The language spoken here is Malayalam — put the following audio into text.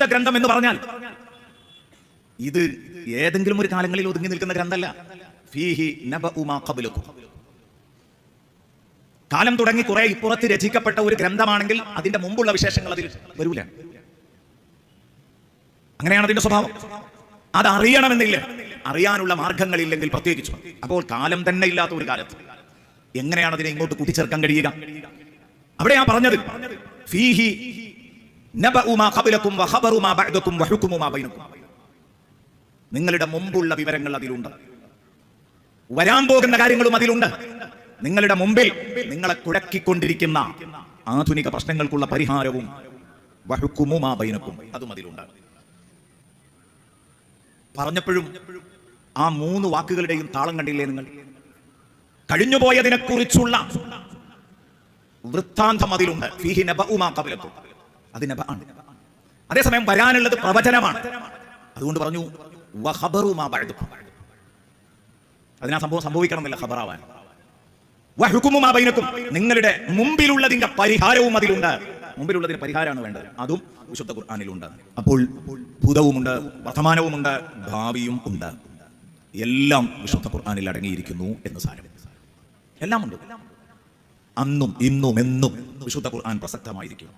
വിശുദ്ധ ഗ്രന്ഥം എന്ന് പറഞ്ഞാൽ ഇത് ഏതെങ്കിലും ഒരു കാലങ്ങളിൽ ഒതുങ്ങി നിൽക്കുന്ന ഗ്രന്ഥമല്ല. ഫീഹി നബഉ മാ ഖബലക്കും കാലം തുടങ്ങി കുറെ ഇപ്പുറത്ത് രചിക്കപ്പെട്ട ഒരു ഗ്രന്ഥമാണെങ്കിൽ അതിന്റെ മുമ്പുള്ള വിശേഷങ്ങൾ അതിൽ വരൂല. അങ്ങനെയാണ് അതിന്റെ സ്വഭാവം. അത് അറിയണമെന്നില്ല അറിയാനുള്ള മാർഗങ്ങളില്ലെങ്കിൽ പ്രത്യേകിച്ചു. അപ്പോൾ കാലം തന്നെ ഇല്ലാത്ത ഒരു കാലത്ത് എങ്ങനെയാണ് അതിനെ ഇങ്ങോട്ട് കൂട്ടിച്ചേർക്കാൻ കഴിയുക? അവിടെ ഞാൻ പറഞ്ഞത്. ഫീഹി നിങ്ങളുടെ മുമ്പുള്ള വിവരങ്ങൾ അതിലുണ്ട്. വരാൻ പോകുന്ന കാര്യങ്ങളും അതിലുണ്ട്. നിങ്ങളുടെ മുമ്പിൽ നിങ്ങളെ കുഴക്കിക്കൊണ്ടിരിക്കുന്ന ആധുനിക പ്രശ്നങ്ങൾക്കുള്ള പരിഹാരവും വഹുക്കുമുമാ ബൈനക്കും അതും അതിലുണ്ട്. പറഞ്ഞപ്പോഴും ആ മൂന്ന് വാക്കുകളുടെയും താളം കണ്ടില്ലേ നിങ്ങൾ? കഴിഞ്ഞുപോയതിനെ കുറിച്ചുള്ള വൃത്താന്തം അതിലുണ്ട്. ഫീഹി നബഉമാ ഖബലക്കും അത് അതേസമയം വരാനുള്ളത് പ്രവചനമാണ്. അതുകൊണ്ട് പറഞ്ഞു അതിനാ സംഭവം സംഭവിക്കണം എന്നില്ല ഖബറാവാൻ വഹുക്കുമുമാ ബൈനക്കും. നിങ്ങളുടെ മുമ്പിലുള്ളതിന്റെ പരിഹാരവും അതിലുണ്ട്. മുമ്പിലുള്ളതിന് പരിഹാരമാണ് വേണ്ടത്. അതും വിശുദ്ധ ഖുർആാനിലുണ്ട്. അപ്പോൾ ഭൂതവുമുണ്ട് വർത്തമാനവുമുണ്ട് ഭാവിയും ഉണ്ട്. എല്ലാം വിശുദ്ധ ഖുർആാനിൽ അടങ്ങിയിരിക്കുന്നു എന്ന് സാരം. എല്ലാം ഉണ്ട് അന്നും ഇന്നും എന്നും വിശുദ്ധ ഖുർആൻ പ്രസക്തമായിരിക്കും.